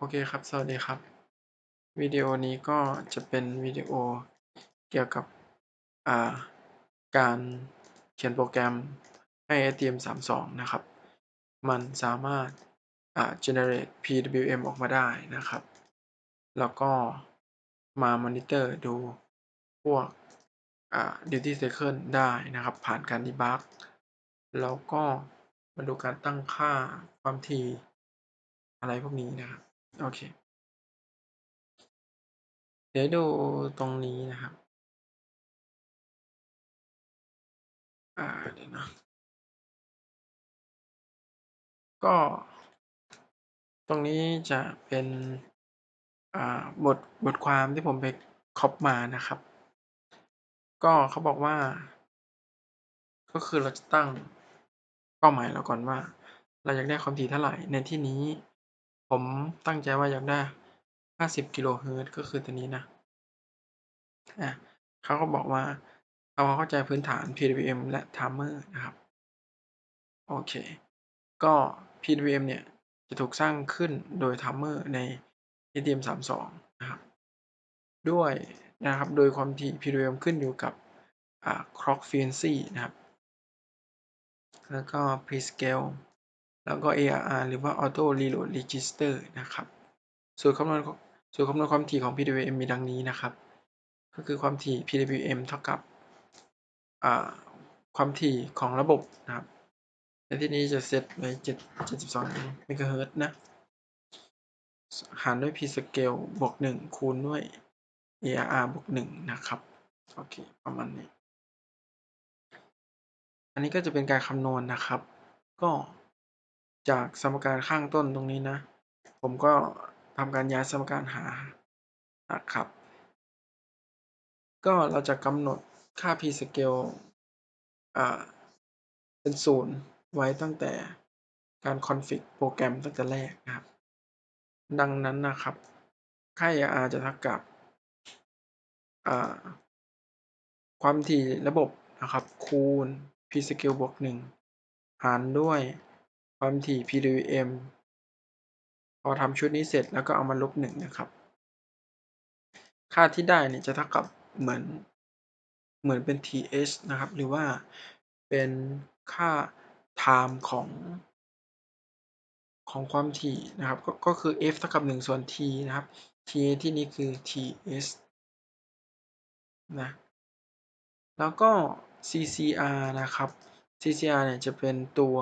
โอเคครับ สวัสดีครับ วิดีโอนี้ก็จะเป็นวิดีโอเกี่ยวกับการเขียนโปรแกรมให้ STM32 นะครับ มันสามารถ generate PWM ออกมาได้นะครับ แล้วก็มา monitor ดูพวก duty cycle ได้นะครับ ผ่านการ debug แล้วก็มาดูการตั้งค่าความถี่อะไรพวกนี้นะครับ โอเค เดี๋ยวดูตรงนี้นะครับ อ่า เดี๋ยวนะ ก็ ตรงนี้จะเป็น อ่า บท บทความที่ผมไปค o p มานะครับ ก็เขาบอกว่า ก็คือเราจะตั้งเป้าหมายเราก่อนว่า เราอยากได้ความถี่เท่าไหร่ ในที่นี้ ผมตั้งใจว่าอยากได้ 50 กิโลเฮิรตซ์ก็คือตัวนี้นะอาเขาก็บอกว่าทำความเข้าใจพื้นฐาน PWM และ Timer นะครับ โอเค ก็ PWM เนี่ย จะถูกสร้างขึ้นโดย Timer ใน STM32 นะครับ ด้วยนะครับ โดยความถี่ PWM ขึ้นอยู่กับอ่า Clock Frequency นะครับ แล้วก็ Prescale แล้วก็ ARR หรือว่า Auto Reload Register นะครับ สูตรคำนวณสูตรคำนวณความถี่ของ PWM มีดังนี้นะครับ ก็คือความถี่ PWM เท่ากับความถี่ของระบบนะครับในที่นี้จะเซตไว้7 72เมกะเฮิรตซ์นะหารด้วย P scale บวก 1 คูณด้วย ARR บวก 1 นะครับ โอเค ประมาณนี้ อันนี้ก็จะเป็นการคำนวณนะครับ ก็ จากสมการข้างต้นตรงนี้นะ ผมก็ทำการย้ายสมการหานะครับ ก็เราจะกำหนดค่า p scale เป็น0ไว้ตั้งแต่การ config โปรแกรมตั้งแต่แรกนะครับ ดังนั้นนะครับ ค่า AR จะเท่ากับความถี่ระบบนะครับ คูณ p scale บวก1หารด้วย ความถี่ PWM พอทำชุดนี้เสร็จแล้วก็เอามาลบ1นะครับ ค่าที่ได้เนี่ยจะเท่ากับเหมือนเหมือนเป็น TH นะครับ หรือว่าเป็นค่า time ของของความถี่นะครับ ก็ก็คือ F เท่ากับ 1 ส่วน T นะครับ T ที่นี้คือ TS นะ แล้วก็ CCR นะครับ CCR เนี่ยจะเป็นตัว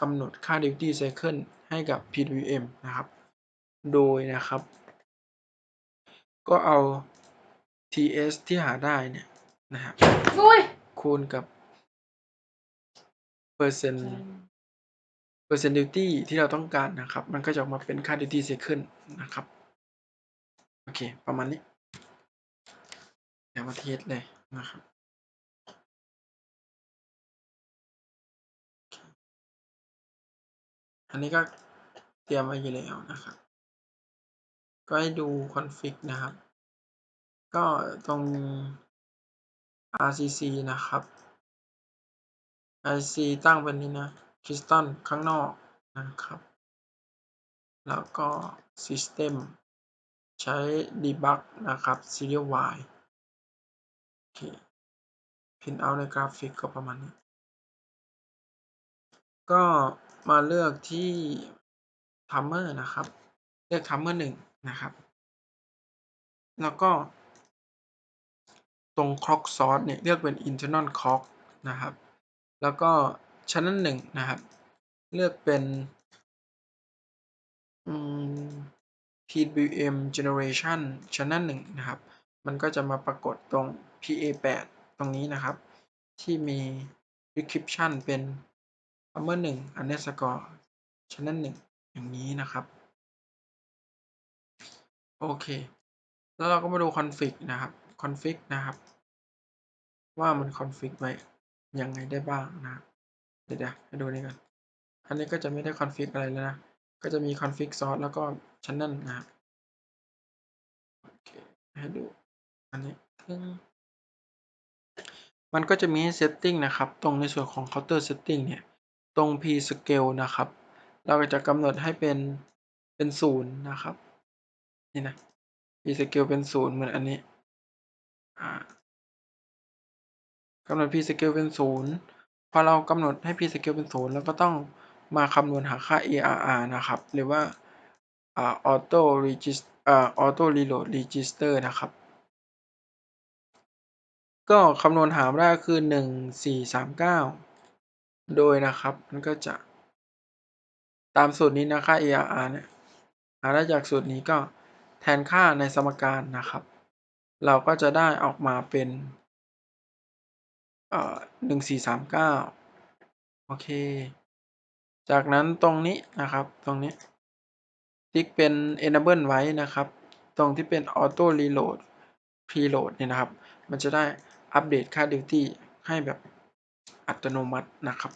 กำหนดค่า duty cycle ให้กับ PWM นะครับ โดยนะครับ ก็เอา TS ที่หาได้เนี่ยนะครับคูณกับเปอร์เซ็นต์เปอร์เซ็นต์ duty ที่เราต้องการนะครับ มันก็จะออกมาเป็นค่า duty cycle นะครับ โอเค ประมาณนี้ เดี๋ยวมาเทสเลยนะครับ อันนี้ก็เตรียมไว้อยู่แล้วนะครับ ก็ให้ดู config นะครับ ก็ตรง RCC นะครับ RCC ตั้งเป็นนี้นะ Crystal ข้างนอกนะครับ แล้วก็ System ใช้ Debug นะครับ Serial Y โอเค Print out ในกราฟิกก็ประมาณนี้ ก็ มาเลือกที่ Timer นะครับ เลือก Timer 1นะครับ แล้วก็ ตรง Clock Source เนี่ยเลือกเป็น Internal Clock นะครับ แล้วก็ Channel 1นะครับ เลือกเป็นอืม PWM Generation Channel 1นะครับ มันก็จะมาปรากฏตรง PA8 ตรงนี้นะครับ ที่มี description เป็น Timer 1 underscore Channel 1อย่างนี้นะครับ โอเค แล้วเราก็มาดู config นะครับ config นะครับ ว่ามัน config ไว้ยังไงได้บ้างนะเดี๋ยวๆให้ดูนี่ก่อนอันนี้ก็จะไม่ได้ config อะไรแล้วนะ ก็จะมี config source แล้วก็ channel นะครับโอเคให้ดูอันนี้มันก็จะมีให้ setting นะครับ ตรงในส่วนของ counter setting เนี่ย รง p scale นะครับ เราจะกำหนดให้เป็นเป็นศูนย์นะครับ นี่นะ p scale เป็นศูนย์เหมือนอันนี้กำหนด p scale เป็นศูนย์พอเรากำหนดให้ p scale เป็นศูนย์เราก็ต้องมาคำนวณหาค่า ARR นะครับ หรือว่า auto register auto reload register นะครับ ก็คำนวณหาได้คือ 1439 โดยนะครับ มันก็จะตามสูตรนี้นะค่า ARR เนี่ยหาได้จากสูตรนี้ก็แทนค่าในสมการนะครับ เราก็จะได้ออกมาเป็นเอ่อหนึ่งสี่สามเก้าโอเค จากนั้นตรงนี้นะครับตรงนี้ติ๊กเป็น enable ไว้นะครับ ตรงที่เป็น auto reload preload เนี่ยนะครับ มันจะได้อัปเดตค่า duty ให้แบบ อัตโนมัตินะครับ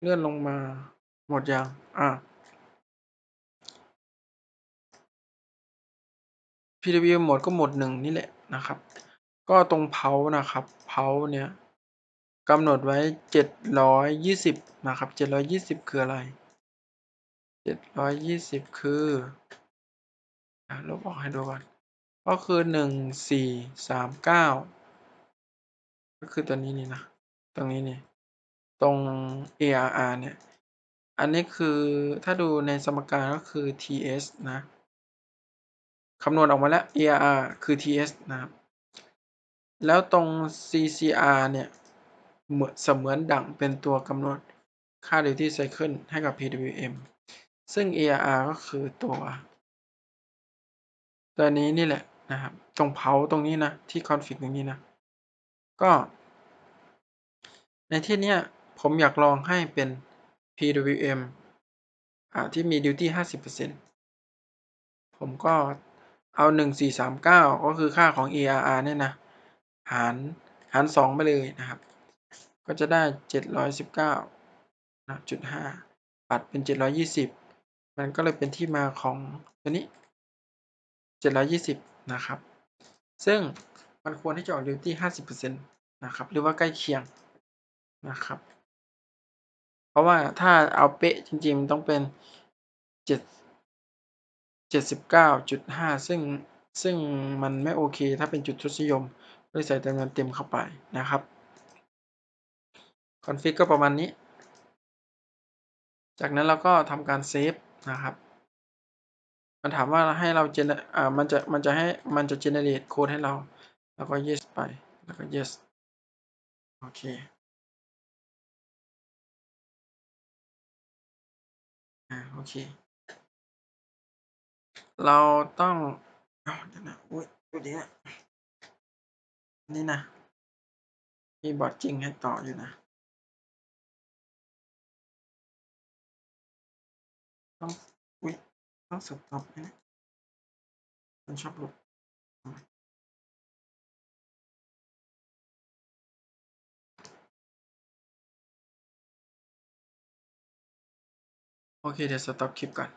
เลื่อนลงมาหมดยังอ่า PW หมดก็หมดหนึ่งนี่แหละนะครับ ก็ตรงเพานะครับเพาเนี่ยกำหนดไว้เจ็ดร้อยยี่สิบนะครับเจ็ดร้อยยี่สิบคืออะไรเจ็ดร้อยยี่สิบคือลบออกให้ดูก่อน ก็คือหนึ่งสี่สามเก็คือตัวนี้นี่นะ ตรงนี้นี่ ตรง ARR เนี่ย อันนี้คือถ้าดูในสมการก็คือ TS นะ คำนวณออกมาแล้ว ARR คือ TS นะครับ แล้วตรง CCR เนี่ยเหมือนเสมือนดั่งเป็นตัวกำหนดค่า duty cycle ให้กับ PWM ซึ่ง ARR ก็คือตัว ตัวนี้นี่แหละนะครับ ตรงเผาตรงนี้นะ ที่ config ตรงนี้นะ ก็ ในที่นี้ผมอยากลองให้เป็น PWM อ่าที่มี duty 50%ผมก็เอาหนึ่งสี่สามเก้าก็คือค่าของ ARR เนี่ยนะ หาร หารสองไปเลยนะครับ ก็จะได้เจ็ดร้อยสิบเก้านะจุดห้าปัดเป็นเจ็ดร้อยี่สิบมันก็เลยเป็นที่มาของตัวนี้เจ็ดร้อยี่สิบนะครับ ซึ่ง มันควรที่จะออก duty ห้าสิบเปอร์เซ็นต์นะครับ หรือว่าใกล้เคียงนะครับ เพราะว่าถ้าเอาเป๊ะจริงๆ มันต้องเป็นเจ็ดเจ็ดสิบเก้าจุดห้าซึ่งซึ่งมันไม่โอเค ถ้าเป็นจุดทศนิยมเลยใส่จำนวนเต็มเข้าไปนะครับคอนฟิกก็ประมาณนี้ จากนั้นเราก็ทำการเซฟนะครับ มันถามว่าให้เราเจนอ่ามันจะมันจะให้มันจะ generate โค้ดให้เรา แล้วก็ yes ไป แล้วก็ yes โอเค อ่า โอเค เราต้อง เอาเดี๋ยวนะ อุ้ยตัวนี้นะ นี่นะ มีบอร์ดจริงให้ต่ออยู่นะต้องอุ้ยต้องสต็อปนะมันชอบหลุด โอเคเดี๋ยวสต็อปคลิปก่อน